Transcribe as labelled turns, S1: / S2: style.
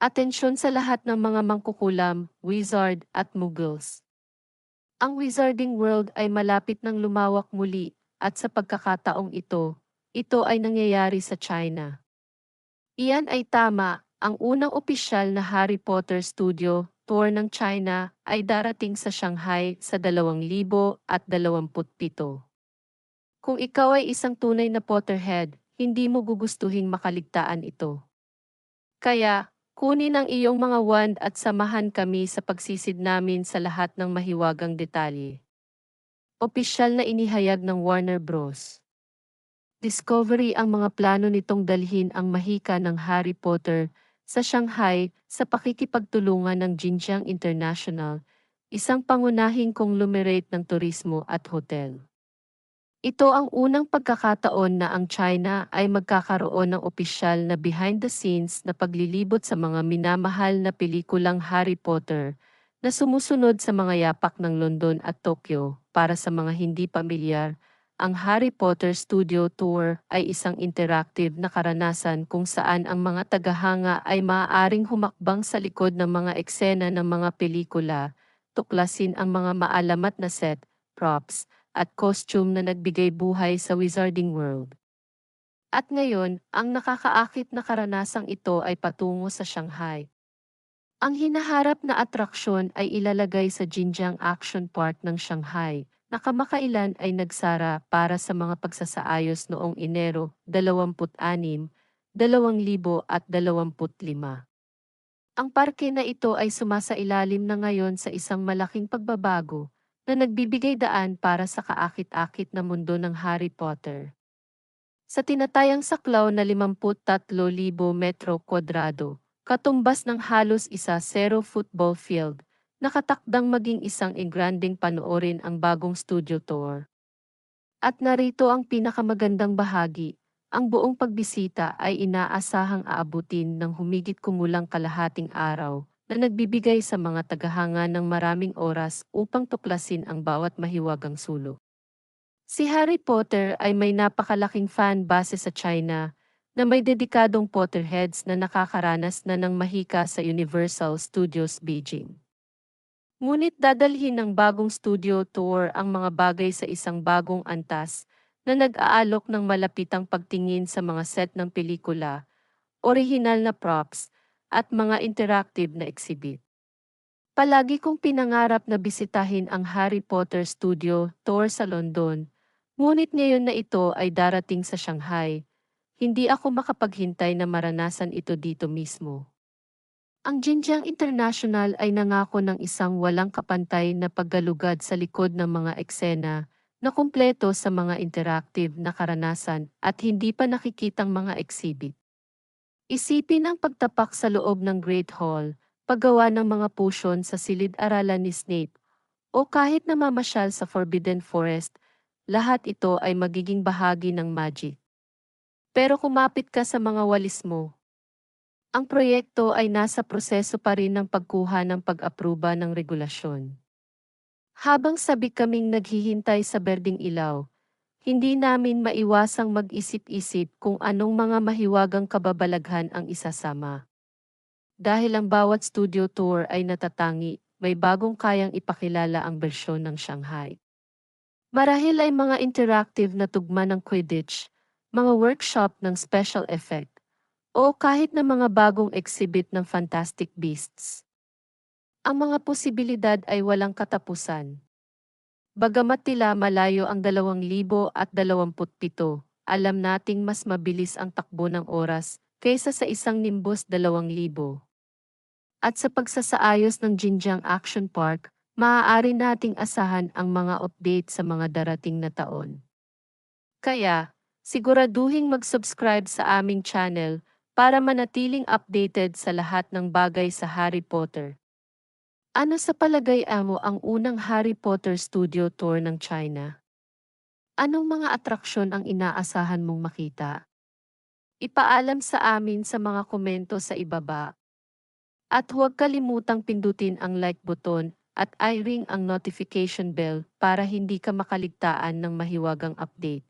S1: Atensyon sa lahat ng mga mangkukulam, wizard at muggles. Ang Wizarding World ay malapit ng lumawak muli at sa pagkakataong ito, ito ay nangyayari sa China. Iyan ay tama, ang unang opisyal na Harry Potter Studio tour ng China ay darating sa Shanghai sa 2027. Kung ikaw ay isang tunay na Potterhead, hindi mo gugustuhin makaligtaan ito. Kaya, kunin ang iyong mga wand at samahan kami sa pagsisid namin sa lahat ng mahiwagang detalye. Opisyal na inihayag ng Warner Bros. Discovery ang mga plano nitong dalhin ang mahika ng Harry Potter sa Shanghai sa pakikipagtulungan ng Jinjiang International, isang pangunahing conglomerate ng turismo at hotel. Ito ang unang pagkakataon na ang China ay magkakaroon ng opisyal na behind-the-scenes na paglilibot sa mga minamahal na pelikulang Harry Potter na sumusunod sa mga yapak ng London at Tokyo. Para sa mga hindi pamilyar, ang Harry Potter Studio Tour ay isang interactive na karanasan kung saan ang mga tagahanga ay maaaring humakbang sa likod ng mga eksena ng mga pelikula, tuklasin ang mga maalamat na set, props, at costume na nagbigay buhay sa Wizarding World. At ngayon, ang nakakaakit na karanasang ito ay patungo sa Shanghai. Ang hinaharap na atraksyon ay ilalagay sa Jinjiang Action Park ng Shanghai, na kamakailan ay nagsara para sa mga pagsasaayos noong Enero 26, 2025. Ang parke na ito ay sumasailalim na ngayon sa isang malaking pagbabago, na nagbibigay daan para sa kaakit-akit na mundo ng Harry Potter. Sa tinatayang saklaw na 53,000 metro kwadrado, katumbas ng halos isa zero football field, nakatakdang maging isang engranding panoorin ang bagong studio tour. At narito ang pinakamagandang bahagi, ang buong pagbisita ay inaasahang aabutin ng humigit kumulang kalahating araw, na nagbibigay sa mga tagahanga ng maraming oras upang tuklasin ang bawat mahiwagang sulok. Si Harry Potter ay may napakalaking fan base sa China na may dedikadong Potterheads na nakakaranas na ng mahika sa Universal Studios Beijing. Ngunit dadalhin ng bagong studio tour ang mga bagay sa isang bagong antas na nag-aalok ng malapitang pagtingin sa mga set ng pelikula, orihinal na props, at mga interactive na exhibit. Palagi kong pinangarap na bisitahin ang Harry Potter Studio tour sa London, ngunit ngayon na ito ay darating sa Shanghai, hindi ako makapaghintay na maranasan ito dito mismo. Ang Jinjiang International ay nangako ng isang walang kapantay na paggalugad sa likod ng mga eksena na kumpleto sa mga interactive na karanasan at hindi pa nakikitang mga exhibit. Isipin ang pagtapak sa loob ng Great Hall, paggawa ng mga potion sa silid-aralan ni Snape, o kahit na mamasyal sa Forbidden Forest, lahat ito ay magiging bahagi ng magic. Pero kumapit ka sa mga walis mo. Ang proyekto ay nasa proseso pa rin ng pagkuha ng pag-apruba ng regulasyon. Habang sabi kaming naghihintay sa berding ilaw, hindi namin maiwasang mag-isip-isip kung anong mga mahiwagang kababalaghan ang isasama. Dahil ang bawat studio tour ay natatangi, may bagong kayang ipakilala ang bersyon ng Shanghai. Marahil ay mga interactive na tugma ng Quidditch, mga workshop ng special effect, o kahit na mga bagong exhibit ng Fantastic Beasts. Ang mga posibilidad ay walang katapusan. Bagamat tila malayo ang 2027, alam nating mas mabilis ang takbo ng oras kaysa sa isang Nimbus 2000. At sa pagsasaayos ng Jinjiang Action Park, maaari nating asahan ang mga update sa mga darating na taon. Kaya, siguraduhin mag-subscribe sa aming channel para manatiling updated sa lahat ng bagay sa Harry Potter. Ano sa palagay mo ang unang Harry Potter Studio Tour ng China? Anong mga atraksyon ang inaasahan mong makita? Ipaalam sa amin sa mga komento sa ibaba. At huwag kalimutang pindutin ang like button at i-ring ang notification bell para hindi ka makaligtaan ng mahiwagang update.